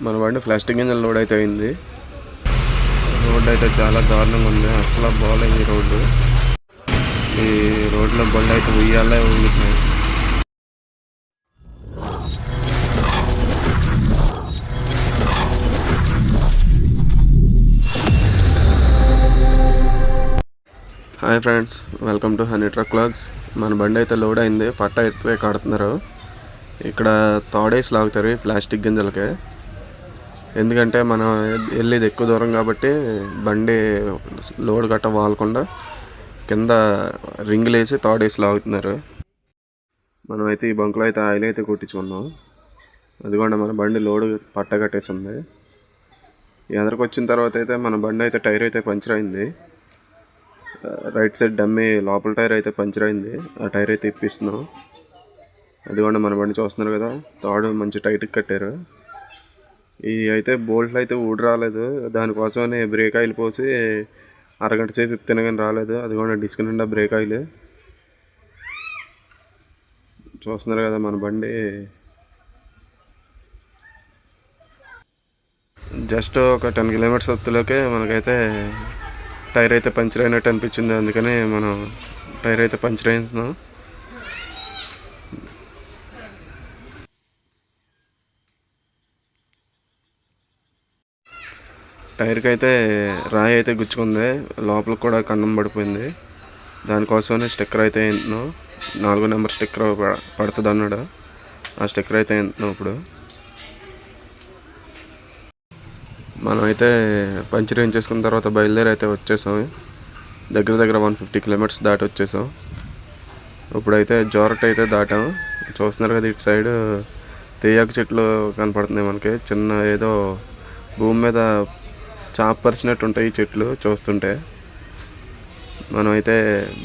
మన బండి plastic engine load అయితే అయింది. రోడ్ అయితే చాలా దారుణంగా ఉంది. అసలు బాగాలేదు ఈ రోడ్డు. ఈ రోడ్లో బండి అయితే ఉయ్యాలే ఊగుతున్నాయి hi friends welcome to honey truck vlogs మన బండి అయితే లోడ్ అయింది. పట్ట ఎత్తే కడుతున్నారు. ఇక్కడ తాడేసి లాగుతారు ప్లాస్టిక్ గింజలకే. ఎందుకంటే మనం వెళ్ళేది ఎక్కువ దూరం కాబట్టి బండి లోడ్ గట్ట వాలకుండా కింద రింగులు వేసి తాడేసి లాగుతున్నారు. మనమైతే ఈ బంకులో అయితే ఆయిల్ అయితే కొట్టించుకున్నాం. అదిగోండి మన బండి లోడ్ పట్టగట్టేసింది. ఎదరికి వచ్చిన తర్వాత అయితే మన బండి అయితే టైర్ అయితే పంచర్ అయింది. రైట్ సైడ్ డమ్మి లోపల టైర్ అయితే పంచర్ అయింది. ఆ టైర్ అయితే ఇప్పిస్తున్నాం. అదిగోండి మన బండి చూస్తున్నారు కదా తాడు మంచి టైట్కి కట్టారు. ఈ అయితే బోల్ట్లు అయితే ఊడి రాలేదు. దానికోసమని బ్రేక్ ఆయిల్ పోసి అరగంట సేపు తినగానే కానీ రాలేదు. అది కూడా డిస్క్ నిండా బ్రేక్ ఆయిల్. చూస్తున్నారు కదా మన బండి. జస్ట్ ఒక టెన్ కిలోమీటర్స్ వత్తులోకే మనకైతే టైర్ అయితే పంచర్ అయినట్టు అనిపించింది. అందుకని మనం టైర్ అయితే పంచర్ అయింటున్నాం టైర్కి అయితే రాయి అయితే గుచ్చుకుంది. లోపల కూడా కన్నం పడిపోయింది. దానికోసమే స్టిక్కర్ అయితే వేయింటున్నాం నాలుగో నెంబర్ స్టిక్కర్ పడుతుంది అన్నాడు. ఆ స్టిక్కర్ అయితే వేయింటున్నాం ఇప్పుడు. మనం అయితే పంచర్ వేయించేసుకున్న తర్వాత బయలుదేరి అయితే వచ్చేసాం. దగ్గర దగ్గర వన్ ఫిఫ్టీ కిలోమీటర్స్ దాటి వచ్చేసాం. ఇప్పుడైతే జోరట్ అయితే దాటాం. చూస్తున్నారు కదా ఇటు సైడ్ తేయాకు చెట్లు కనపడుతున్నాయి మనకి. చిన్న ఏదో భూమి మీద చాపరిచినట్టు ఉంటాయి ఈ చెట్లు చూస్తుంటే. మనం అయితే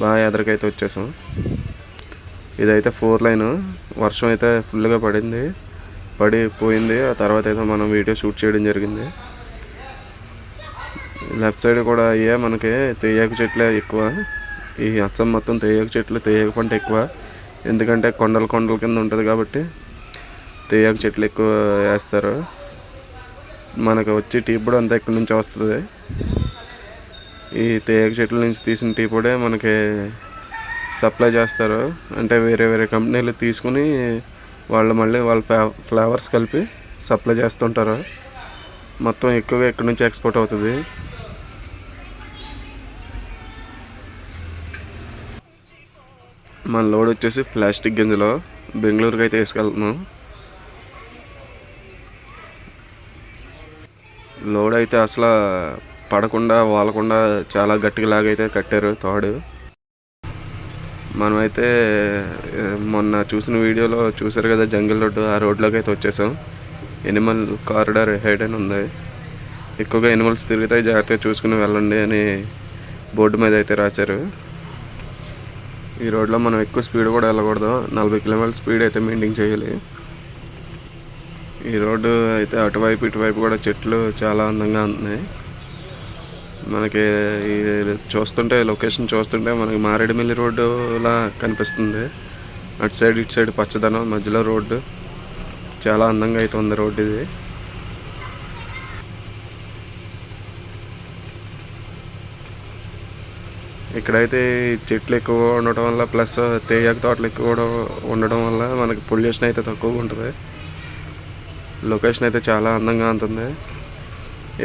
బాగా ఎదరికైతే వచ్చేసాం. ఇదైతే ఫోర్ లైన్ వర్షం అయితే ఫుల్గా పడింది. పడి పోయింది. ఆ తర్వాత అయితే మనం వీడియో షూట్ చేయడం జరిగింది. లెఫ్ట్ సైడ్ కూడా అయ్యే మనకి తేయాకు చెట్లే ఎక్కువ. ఈ అస్సం మొత్తం తేయాకు చెట్లు తేయాకు పంట ఎక్కువ. ఎందుకంటే కొండల కొండల కింద ఉంటుంది కాబట్టి తేయాకు చెట్లు ఎక్కువ వేస్తారు. మనకు వచ్చే టీ పొడి అంతా ఇక్కడి నుంచి వస్తుంది. ఈ తేయాకు చెట్ల నుంచి తీసిన టీ పొడే మనకి సప్లై చేస్తారు. అంటే వేరే వేరే కంపెనీలు తీసుకుని వాళ్ళు మళ్ళీ వాళ్ళ ఫ్లేవర్స్ కలిపి సప్లై చేస్తుంటారు. మొత్తం ఎక్కువగా ఎక్కడి నుంచి ఎక్స్పోర్ట్ అవుతుంది. మన లోడ్ వచ్చేసి ప్లాస్టిక్ గింజలో బెంగళూరుకి అయితే వేసుకెళ్తున్నాం. లోడ్ అయితే అసలు పడకుండా వాలకుండా చాలా గట్టిగా లాగైతే కట్టారు తాడు. మనమైతే మొన్న చూసిన వీడియోలో చూసారు కదా జంగిల్ రోడ్డు ఆ రోడ్లోకి అయితే వచ్చేసాం. ఎనిమల్ కారిడార్ హెడ్ అని ఉంది. ఎక్కువగా ఎనిమల్స్ తిరుగుతాయి జాగ్రత్తగా చూసుకుని వెళ్ళండి అని బోర్డు మీద అయితే రాశారు. ఈ రోడ్లో మనం ఎక్కువ స్పీడ్ కూడా వెళ్ళకూడదు. నలభై కిలోమీటర్ స్పీడ్ అయితే మెయింటైన్ చేయాలి. ఈ రోడ్డు అయితే అటువైపు ఇటువైపు కూడా చెట్లు చాలా అందంగా ఉన్నాయి. మనకి ఈ చూస్తుంటే లొకేషన్ చూస్తుంటే మనకి మారేడుమిల్లి రోడ్డులా కనిపిస్తుంది. అటు సైడ్ ఇటు సైడ్ పచ్చదనం మధ్యలో రోడ్డు. చాలా అందంగా అయితే ఉంది రోడ్డు ఇది. ఇక్కడైతే చెట్లు ఎక్కువ ఉండటం వల్ల ప్లస్ తేయాకు తోటలు ఎక్కువ ఉండడం వల్ల మనకి పొల్యూషన్ అయితే తక్కువగా ఉంటుంది. లొకేషన్ అయితే చాలా అందంగా ఉంటుంది.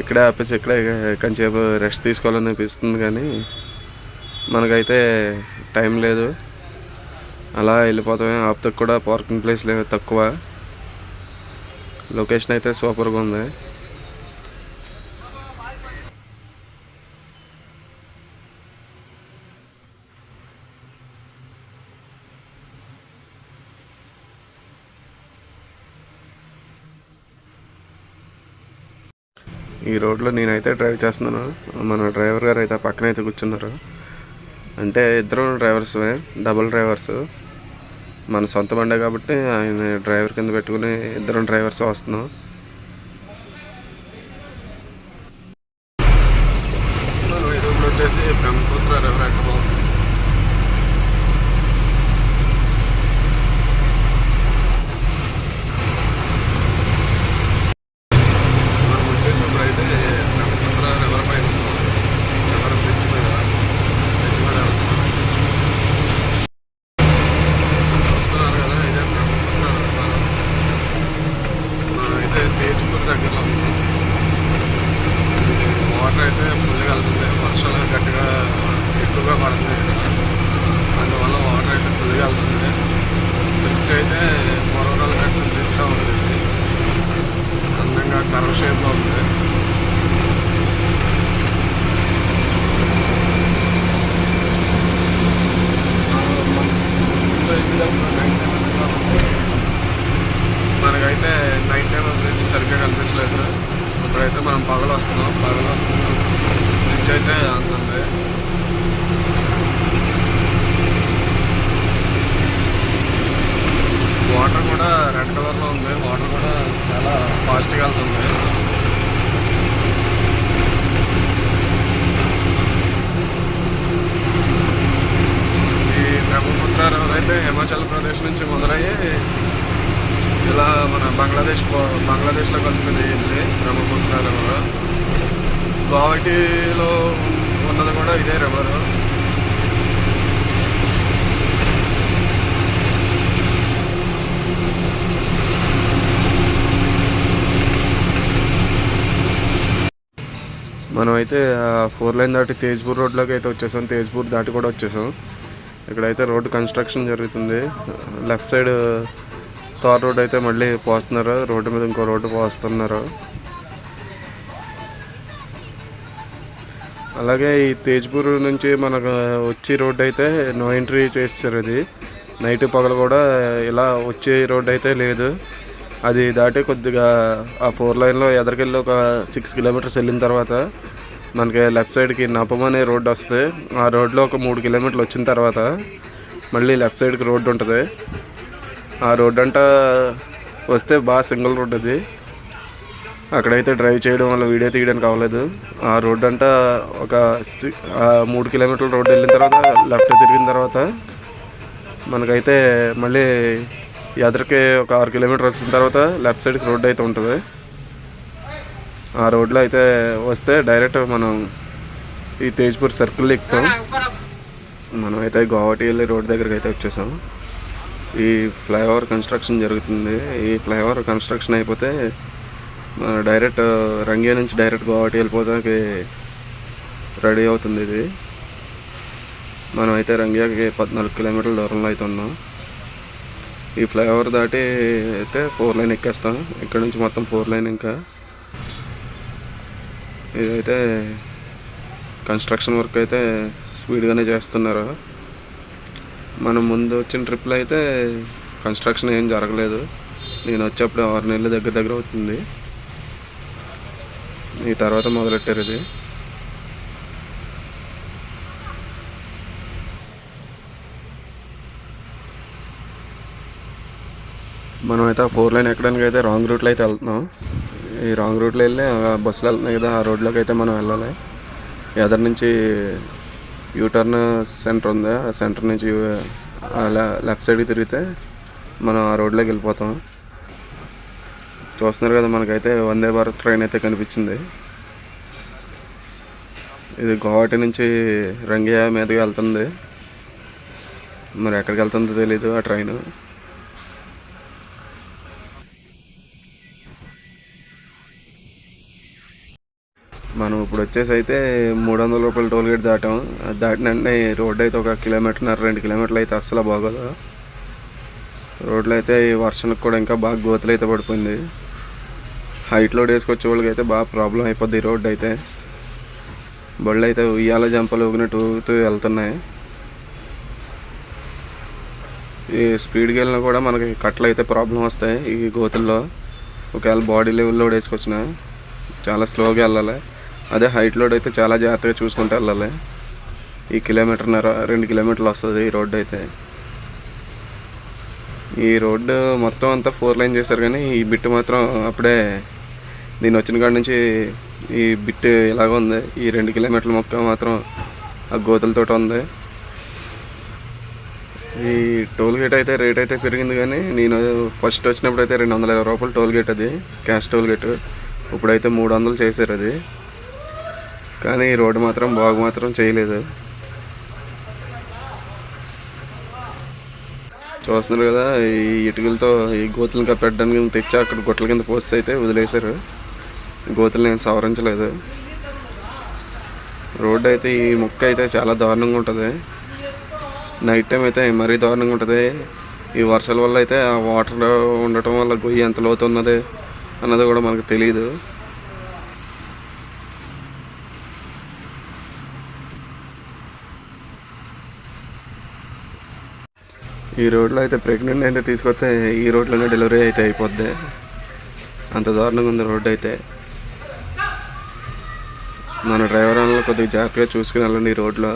ఇక్కడే ఆపేసి ఇక్కడే కొంచెంసేపు రెస్ట్ తీసుకోవాలని అనిపిస్తుంది కానీ మనకైతే టైం లేదు. అలా వెళ్ళిపోతామే. ఆపుతకు కూడా పార్కింగ్ ప్లేస్ లేదు తక్కువ. లొకేషన్ అయితే సూపర్గా ఉంది. ఈ రోడ్లో నేనైతే డ్రైవ్ చేస్తున్నాను. మన డ్రైవర్ గారు అయితే పక్కన అయితే కూర్చున్నారు. అంటే ఇద్దరు డ్రైవర్స్ డబుల్ డ్రైవర్స్. మన సొంత బండే కాబట్టి ఆయన డ్రైవర్ కింద పెట్టుకుని ఇద్దరం డ్రైవర్స్ వస్తున్నాం వచ్చేసి బ్రహ్మపుత్ర రివర్ తేజ్పూర్ దగ్గరలో ఉన్నాం వాటర్ అయితే ఫుల్గా వెళ్తుంది వర్షాలు గట్టిగా ఎక్కువగా పడుతుంది ఇక్కడ అందువల్ల వాటర్ అయితే ఫుల్గా వెళ్తుంది బ్రిడ్జ్ అయితే కట్టిన బ్రిడ్జ్లో ఉంది అందంగా కర్వ్ షేప్లో ఉంది. మనకైతే నైట్ టైం బ్రిడ్జ్ సరిగ్గా కనిపించలేదు. ఇప్పుడైతే మనం పగలు వస్తున్నాం పగలు బ్రిడ్జ్ అయితే అందుతుంది వాటర్ కూడా రెడ్ కలర్లో ఉంది వాటర్ కూడా చాలా ఫాస్ట్గా వెళ్తుంది. ఈ బ్రహ్మపుత్ర రివర్ అయితే హిమాచల్ ప్రదేశ్ నుంచి మొదలయ్యి ఇలా మన బంగ్లాదేశ్ బంగ్లాదేశ్లో కలుపుతుంది ఇది బ్రహ్మపుత్ర రివర్ గౌహటిలో ఉన్నది కూడా ఇదే రవరు మనం అయితే ఫోర్ లైన్ దాటి తేజ్పూర్ రోడ్లోకి అయితే వచ్చేసాం. తేజ్పూర్ దాటి కూడా వచ్చేసాం. ఇక్కడైతే రోడ్డు కన్స్ట్రక్షన్ జరుగుతుంది. లెఫ్ట్ సైడ్ తార్ రోడ్ అయితే మళ్ళీ పోస్తున్నారు. రోడ్డు మీద ఇంకో రోడ్డు పోస్తున్నారు. అలాగే ఈ తేజ్పూర్ నుంచి మనకు వచ్చే రోడ్డు అయితే నో ఎంట్రీ చేస్తారు అది. నైట్ పగలు కూడా ఇలా వచ్చే రోడ్డు అయితే లేదు. అది దాటి కొద్దిగా ఆ ఫోర్ లైన్లో ఎదరికెళ్ళి ఒక సిక్స్ కిలోమీటర్స్ వెళ్ళిన తర్వాత మనకి లెఫ్ట్ సైడ్కి నపం అనే రోడ్డు వస్తుంది. ఆ రోడ్లో ఒక మూడు కిలోమీటర్లు వచ్చిన తర్వాత మళ్ళీ లెఫ్ట్ సైడ్కి రోడ్డు ఉంటుంది. ఆ రోడ్డు అంట వస్తే బాగా సింగిల్ రోడ్ అది. అక్కడైతే డ్రైవ్ చేయడం వల్ల వీడియో తీయడానికి అవ్వలేదు. ఆ రోడ్డు అంట ఒక సి- ఆ మూడు కిలోమీటర్ల రోడ్డు వెళ్ళిన తర్వాత లెఫ్ట్ తిరిగిన తర్వాత మనకైతే మళ్ళీ ఎదరికి ఒక ఆరు కిలోమీటర్ వచ్చిన తర్వాత లెఫ్ట్ సైడ్కి రోడ్డు అయితే ఉంటుంది. ఆ రోడ్లో అయితే వస్తే డైరెక్ట్ మనం ఈ తేజ్పూర్ సర్కిల్ ఎక్కుతాం. మనం అయితే గోవాటి వెళ్ళి రోడ్ దగ్గరికి అయితే వచ్చేసాం. ఈ ఫ్లైఓవర్ కన్స్ట్రక్షన్ జరుగుతుంది. ఈ ఫ్లైఓవర్ కన్స్ట్రక్షన్ అయిపోతే మన డైరెక్ట్ రంగే నుంచి డైరెక్ట్ గోవాటి వెళ్ళిపోతానికి రెడీ అవుతుంది ఇది. మనం అయితే రంగ్యాకి పద్నాలుగు కిలోమీటర్ల దూరంలో అయితే ఉన్నాం. ఈ ఫ్లైఓవర్ దాటి అయితే ఫోర్ లైన్ ఎక్కేస్తాం ఇక్కడ నుంచి మొత్తం ఫోర్ లైన్ ఇంకా. ఇదైతే కన్స్ట్రక్షన్ వర్క్ అయితే స్పీడ్గానే చేస్తున్నారు. మనం ముందు వచ్చిన ట్రిప్లో అయితే కన్స్ట్రక్షన్ ఏం జరగలేదు. నేను వచ్చేప్పుడు ఆరు నెలల దగ్గర దగ్గర అవుతుంది. ఈ తర్వాత మొదలెట్టారు ఇది. మనం అయితే ఫోర్ లైన్ ఎక్కడానికి అయితే రాంగ్ రూట్లో అయితే వెళ్తున్నాం. ఈ రాంగ్ రూట్లో వెళ్ళి ఆ బస్సులు వెళ్తున్నాయి కదా ఆ రోడ్లోకి అయితే మనం వెళ్ళాలి. ఎదర్ నుంచి యూటర్న్ సెంటర్ ఉంది. ఆ సెంటర్ నుంచి లెఫ్ట్ సైడ్కి తిరిగితే మనం ఆ రోడ్లోకి వెళ్ళిపోతాం. చూస్తున్నారు కదా మనకైతే వందే భారత్ ట్రైన్ అయితే కనిపించింది. ఇది గౌహటి నుంచి రంగియా మీదకి వెళ్తుంది. మరి ఎక్కడికి వెళ్తుందో తెలీదు ఆ ట్రైన్ మనం ఇప్పుడు వచ్చేసి అయితే మూడు వందల రూపాయల టోల్ గేట్ దాటాం. అది దాటిన వెంటనే అయితే ఒక కిలోమీటర్న్నర రెండు కిలోమీటర్లు అయితే అస్సలు బాగోదు. రోడ్లు అయితే ఈ వర్షానికి కూడా ఇంకా బాగా గోతులు అయితే పడిపోయింది. హైట్ లోడ్ వేసుకొచ్చే వాళ్ళకి అయితే బాగా ప్రాబ్లం అయిపోద్ది ఈ రోడ్డు అయితే. బళ్ళు అయితే ఉయ్యాల జంపలు ఊగినట్టు ఊగుతూ వెళ్తున్నాయి. ఈ స్పీడ్కి వెళ్ళినా కూడా మనకి కట్లు అయితే ప్రాబ్లం వస్తాయి ఈ గోతుల్లో. ఒకవేళ బాడీ లెవెల్ లోడ్ వేసుకొచ్చిన చాలా స్లోగా వెళ్ళాలి. అదే హైట్ లోడ్ అయితే చాలా జాగ్రత్తగా చూసుకుంటూ వెళ్ళాలి. ఈ కిలోమీటర్న్నర రెండు కిలోమీటర్లు వస్తుంది ఈ రోడ్డు అయితే. ఈ రోడ్డు మొత్తం అంతా ఫోర్ లైన్ చేశారు కానీ ఈ బిట్ మాత్రం అప్పుడే నేను వచ్చిన కాడ నుంచి ఈ బిట్ ఇలాగ ఉంది. ఈ రెండు కిలోమీటర్ల మొక్క మాత్రం ఆ గోతులతో ఉంది. ఈ టోల్ గేట్ అయితే రేట్ అయితే పెరిగింది కానీ నేను ఫస్ట్ వచ్చినప్పుడు అయితే రెండు వందల ఇరవై రూపాయలు టోల్ గేట్ అది క్యాష్ టోల్ గేట్. ఇప్పుడైతే మూడు వందలు చేశారు అది. కానీ ఈ రోడ్డు మాత్రం బాగు మాత్రం చేయలేదు. చూస్తున్నారు కదా ఈ ఇటుకలతో ఈ గోతులను కప్పెట్టడానికి పెట్టడానికి తెచ్చి అక్కడ గుట్టల కింద పోస్ట్ అయితే వదిలేశారు. గోతులు నేను సవరించలేదు. రోడ్డు అయితే ఈ ముక్క అయితే చాలా దారుణంగా ఉంటుంది. నైట్ టైం అయితే మరీ దారుణంగా ఉంటుంది. ఈ వర్షాల వల్ల అయితే ఆ వాటర్ ఉండటం వల్ల గొయ్యి ఎంత లోతు ఉన్నది అన్నది కూడా మనకు తెలియదు ఈ రోడ్లో అయితే ప్రెగ్నెంట్ అయితే తీసుకొస్తే ఈ రోడ్లోనే డెలివరీ అయితే అయిపోద్ది. అంత దారుణంగా ఉంది రోడ్డు అయితే. మన డ్రైవర్ అన్న కొద్దిగా జాగ్రత్తగా చూసుకుని వెళ్ళండి ఈ రోడ్లో.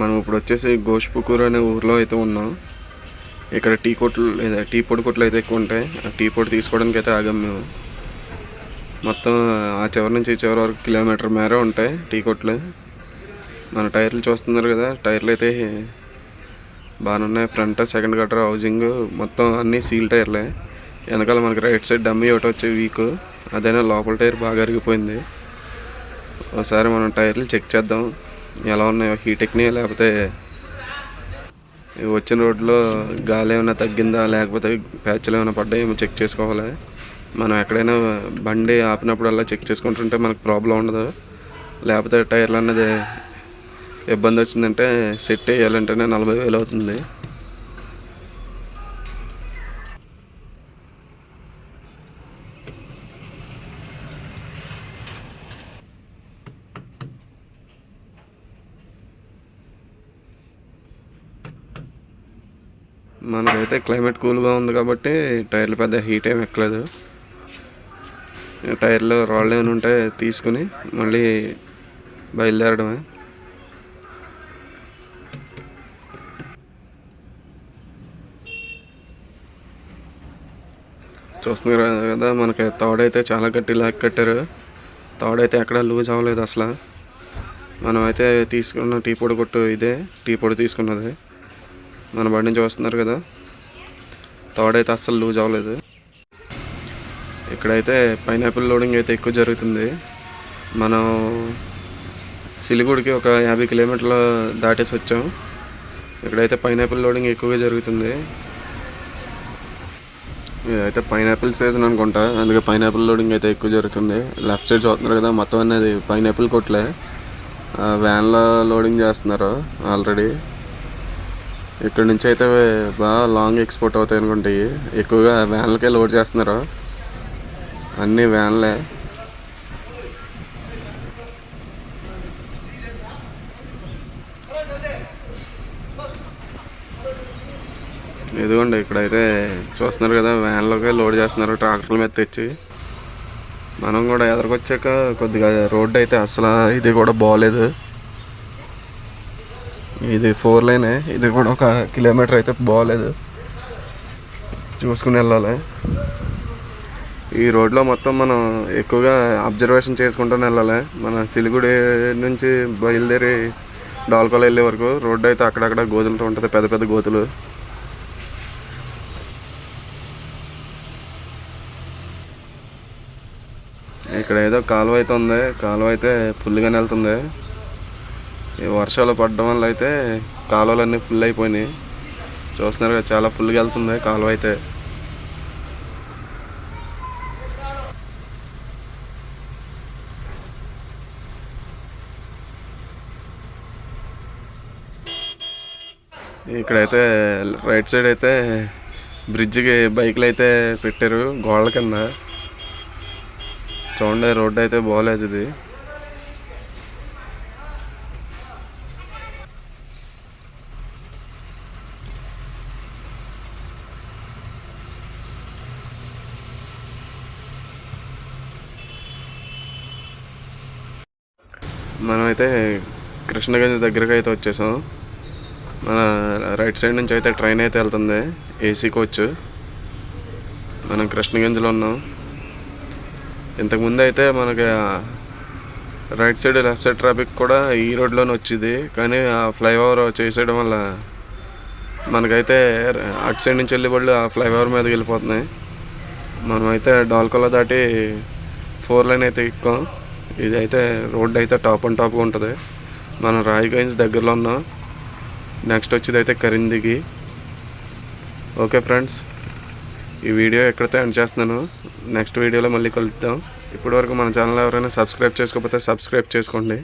మనం ఇప్పుడు వచ్చేసి గోష్పుకూర్ అనే ఊర్లో అయితే ఉన్నాం. ఇక్కడ టీ కొట్లు లేదా టీ పొడి కొట్లు అయితే ఎక్కువ ఉంటాయి. ఆ టీ పొడి తీసుకోవడానికి అయితే ఆగాం మేము. మొత్తం ఆ చివరి నుంచి ఈ చివరి వరకు కిలోమీటర్ మేర ఉంటాయి టీ కొట్లు. మన టైర్లు చూస్తున్నారు కదా టైర్లు అయితే బాగానే ఉన్నాయి. ఫ్రంట్ సెకండ్ కట్టర్ హౌజింగ్ మొత్తం అన్నీ సీల్ టైర్లే. వెనకాల మనకి రైట్ సైడ్ డమ్మీ ఒకటి వచ్చే వీక్. అదైనా లోపల టైర్ బాగా అరిగిపోయింది. ఒకసారి మనం టైర్లు చెక్ చేద్దాం. ఎలా ఉన్నాయో హీటెక్ని లేకపోతే వచ్చిన రోడ్లో గాలి ఏమైనా తగ్గిందా లేకపోతే ప్యాచ్లు ఏమైనా పడ్డాయేమో చెక్ చేసుకోవాలి. మనం ఎక్కడైనా బండి ఆపినప్పుడల్లా చెక్ చేసుకుంటుంటే మనకు ప్రాబ్లం ఉండదు. లేకపోతే టైర్లు అన్నది ఇబ్బంది వచ్చిందంటే సెట్ వేయాలంటేనే నలభై వేలు అవుతుంది. అయితే క్లైమేట్ కూల్గా ఉంది కాబట్టి టైర్లు పెద్ద హీట్ ఏమి ఎక్కలేదు. టైర్లు రాళ్ళు ఏమైనా ఉంటే తీసుకుని మళ్ళీ బయలుదేరడమే. చూస్తున్నారు కదా మనకి తాడైతే చాలా గట్టి లాక్ కట్టారు. తాడైతే ఎక్కడ లూజ్ అవ్వలేదు అసలు. మనం అయితే తీసుకున్న టీ పొడి కొట్టు ఇదే టీ పొడి తీసుకున్నది. మన బండి నుంచి వస్తున్నారు కదా. తాడైతే అస్సలు లూజ్ అవ్వలేదు. ఇక్కడైతే పైనాపిల్ లోడింగ్ అయితే ఎక్కువ జరుగుతుంది. మనం సిలిగుడికి ఒక యాభై కిలోమీటర్లు దాటేసి వచ్చాం. ఇక్కడైతే పైనాపిల్ లోడింగ్ ఎక్కువగా జరుగుతుంది. ఇదైతే పైనాపిల్ సీజన్ అనుకుంటా. అందుకే పైనాపిల్ లోడింగ్ అయితే ఎక్కువ జరుగుతుంది. లెఫ్ట్ సైడ్ చూస్తున్నారు కదా మొత్తం అనేది పైనాపిల్ కొట్లే. వ్యాన్లో లోడింగ్ చేస్తున్నారు ఆల్రెడీ ఇక్కడ నుంచి అయితే బాగా లాంగ్ ఎక్స్పోర్ట్ అవుతాయి అనుకుంటాయి ఎక్కువగా వ్యాన్లకే లోడ్ చేస్తున్నారు. అన్నీ వ్యాన్లే. ఇదిగోండి ఇక్కడైతే చూస్తున్నారు కదా వ్యాన్లోకే లోడ్ చేస్తున్నారు ట్రాక్టర్ల మీద తెచ్చి. మనం కూడా ఎదరికొచ్చాక కొద్దిగా రోడ్డు అయితే అసలు ఇది కూడా బాగోలేదు ఇది ఫోర్ లైనే ఇది కూడా ఒక కిలోమీటర్ అయితే బాగోలేదు చూసుకుని వెళ్ళాలి. ఈ రోడ్లో మొత్తం మనం ఎక్కువగా అబ్జర్వేషన్ చేసుకుంటూనే వెళ్ళాలి. మన సిలిగుడి నుంచి బయలుదేరి డాల్కోలో వెళ్ళే వరకు రోడ్డు అయితే అక్కడక్కడ గోతులతో ఉంటుంది పెద్ద పెద్ద గోతులు. ఇక్కడ ఏదో కాలువ అయితే ఉంది. కాలువ అయితే ఫుల్గానే వెళ్తుంది. వర్షాలు పడడం వల్ల అయితే కాలువలన్నీ ఫుల్ అయిపోయినాయి. చూస్తున్నారు కదా చాలా ఫుల్గా వెళ్తుంది కాలువ అయితే. ఇక్కడైతే రైట్ సైడ్ అయితే బ్రిడ్జికి బైక్లు అయితే పెట్టారు గోడల కింద. చూడండి రోడ్డు అయితే బాగోలేదు ఇది. మనమైతే కృష్ణగంజ్ దగ్గరకు అయితే వచ్చేసాం. మన రైట్ సైడ్ నుంచి అయితే ట్రైన్ అయితే వెళ్తుంది. AC coach. మనం కృష్ణగంజ్లో ఉన్నాం. ఇంతకుముందు అయితే మనకి right side left side traffic కూడా ఈ రోడ్లోనే వచ్చింది. కానీ ఆ ఫ్లైఓవర్ చేసేయడం వల్ల మనకైతే అటు సైడ్ నుంచి వెళ్ళే బళ్ళు ఆ ఫ్లైఓవర్ మీదకి వెళ్ళిపోతున్నాయి. మనమైతే డాల్కోలో దాటి ఫోర్ లైన్ అయితే ఎక్కాం. ఇది అయితే రోడ్ అయితే టాప్ అండ్ టాప్గా ఉంటుంది. మనం రాయిగంజ్ దగ్గరలో ఉన్నాం నెక్స్ట్ వచ్చేది అయితే కరిందికి ఓకే ఫ్రెండ్స్ ఈ వీడియో ఎక్కడితే ఎండ్ చేస్తున్నాను. నెక్స్ట్ వీడియోలో మళ్ళీ కలుద్దాం. ఇప్పటివరకు మన ఛానల్ ఎవరైనా సబ్స్క్రైబ్ చేసుకోకపోతే సబ్స్క్రైబ్ చేసుకోండి.